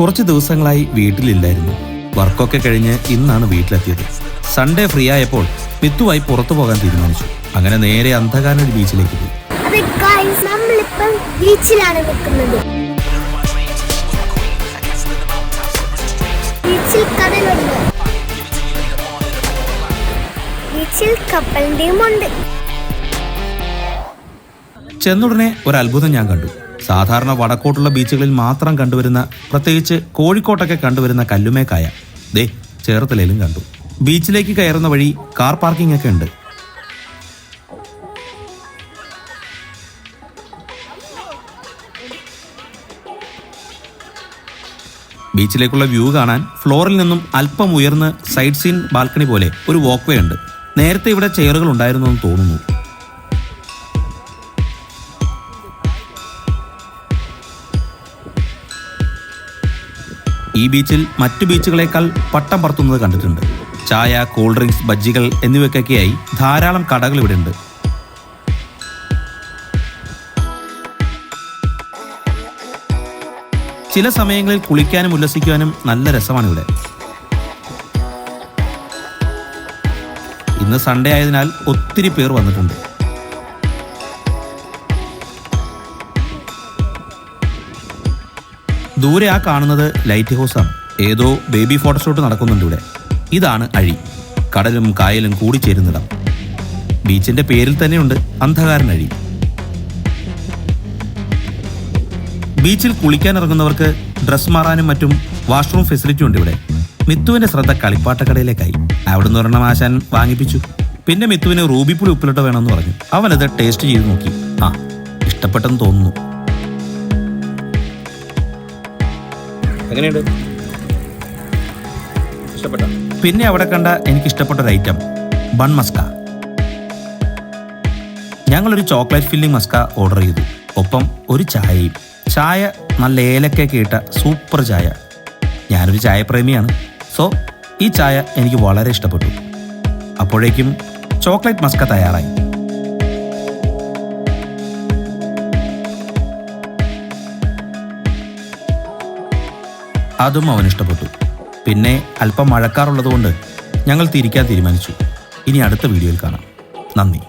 കുറച്ച് ദിവസങ്ങളായി വീട്ടിലില്ലായിരുന്നു. വർക്കൊക്കെ കഴിഞ്ഞ് ഇന്നാണ് വീട്ടിലെത്തിയത്. സൺഡേ ഫ്രീ ആയപ്പോൾ മിത്തുവായി പുറത്തു പോകാൻ തീരുമാനിച്ചു. അങ്ങനെ നേരെ അന്ധകാനൊരു ബീച്ചിലേക്ക് പോയി. ബീച്ചിലാണ് നിൽക്കുന്നത്. ബീച്ചിൽ കടലുണ്ട്. ബീച്ചിൽ കപ്പലിന്റെയും ഉണ്ട്. ചെന്നുടനെ ഒരു അത്ഭുതം ഞാൻ കണ്ടു. സാധാരണ വടക്കോട്ടുള്ള ബീച്ചുകളിൽ മാത്രം കണ്ടുവരുന്ന പ്രത്യേകിച്ച് കോഴിക്കോട്ടൊക്കെ കണ്ടുവരുന്ന കല്ലുമേക്കായ. ദേ ചേർത്തലയിലും കണ്ടു. ബീച്ചിലേക്ക് കയറുന്ന വഴി കാർ പാർക്കിംഗ് ഒക്കെ ഉണ്ട്. ബീച്ചിലേക്കുള്ള വ്യൂ കാണാൻ ഫ്ലോറിൽ നിന്നും അല്പം ഉയർന്ന് സൈഡ് സീൻ ബാൽക്കണി പോലെ ഒരു വോക്ക് വേ ഉണ്ട്. നേരത്തെ ഇവിടെ ചെയറുകൾ ഉണ്ടായിരുന്നു എന്ന് തോന്നുന്നു. ഈ ബീച്ചിൽ മറ്റു ബീച്ചുകളേക്കാൾ പട്ടം പറത്തുന്നത് കണ്ടിട്ടുണ്ട്. ചായ കൂൾ ഡ്രിങ്ക്സ് ബജ്ജികൾ എന്നിവയ്ക്കൊക്കെയായി ധാരാളം കടകൾ ഇവിടെ ഉണ്ട് ചില സമയങ്ങളിൽ കുളിക്കാനും ഉല്ലസിക്കാനും നല്ല രസമാണ് ഇവിടെ ഇന്ന് സൺഡേ ആയതിനാൽ ഒത്തിരി പേർ വന്നിട്ടുണ്ട്. ദൂരെ ആ കാണുന്നത് ലൈറ്റ് ഹൗസാണ് ഏതോ ബേബി ഫോട്ടോഷൂട്ട് നടക്കുന്നുണ്ട് ഇവിടെ. ഇതാണ് അഴി. കടലും കായലും കൂടിച്ചേരുന്നിടം ബീച്ചിന്റെ പേരിൽ തന്നെയുണ്ട് അന്ധകാരൻ അഴി. ബീച്ചിൽ കുളിക്കാൻ ഇറങ്ങുന്നവർക്ക് ഡ്രസ് മാറാനും മറ്റും വാഷ്റൂം ഫെസിലിറ്റി ഉണ്ട് ഇവിടെ. മിത്തുവിന്റെ ശ്രദ്ധ കളിപ്പാട്ടക്കടയിലേക്കായി. അവിടുന്ന് ഒരെണ്ണം ആശാൻ വാങ്ങിപ്പിച്ചു. പിന്നെ മിത്തുവിന് റൂബിപ്പുളി ഉപ്പിലിട്ട് വേണമെന്ന് പറഞ്ഞു. അവനത് ടേസ്റ്റ് ചെയ്ത് നോക്കി. ആ ഇഷ്ടപ്പെട്ടെന്ന് തോന്നുന്നു. എങ്ങനെയുണ്ട്? ഇഷ്ടപ്പെട്ട? പിന്നെ അവിടെ കണ്ട എനിക്ക് ഇഷ്ടപ്പെട്ട ഒരു ഐറ്റം ബൺ മസ്ക ഞങ്ങളൊരു ചോക്ലേറ്റ് ഫില്ലിംഗ് മസ്ക ഓർഡർ ചെയ്തു. ഒപ്പം ഒരു ചായയും. ചായ നല്ല ഏലക്കൊക്കെ ഇട്ട സൂപ്പർ ചായ. ഞാനൊരു ചായപ്രേമിയാണ് സോ ഈ ചായ എനിക്ക് വളരെ ഇഷ്ടപ്പെട്ടു. അപ്പോഴേക്കും ചോക്ലേറ്റ് മസ്ക തയ്യാറായി. അതും അവൻ ഇഷ്ടപ്പെട്ടു. പിന്നെ അല്പം മഴക്കാറുള്ളതുകൊണ്ട് ഞങ്ങൾ തിരിക്കാൻ തീരുമാനിച്ചു. ഇനി അടുത്ത വീഡിയോയിൽ കാണാം. നന്ദി.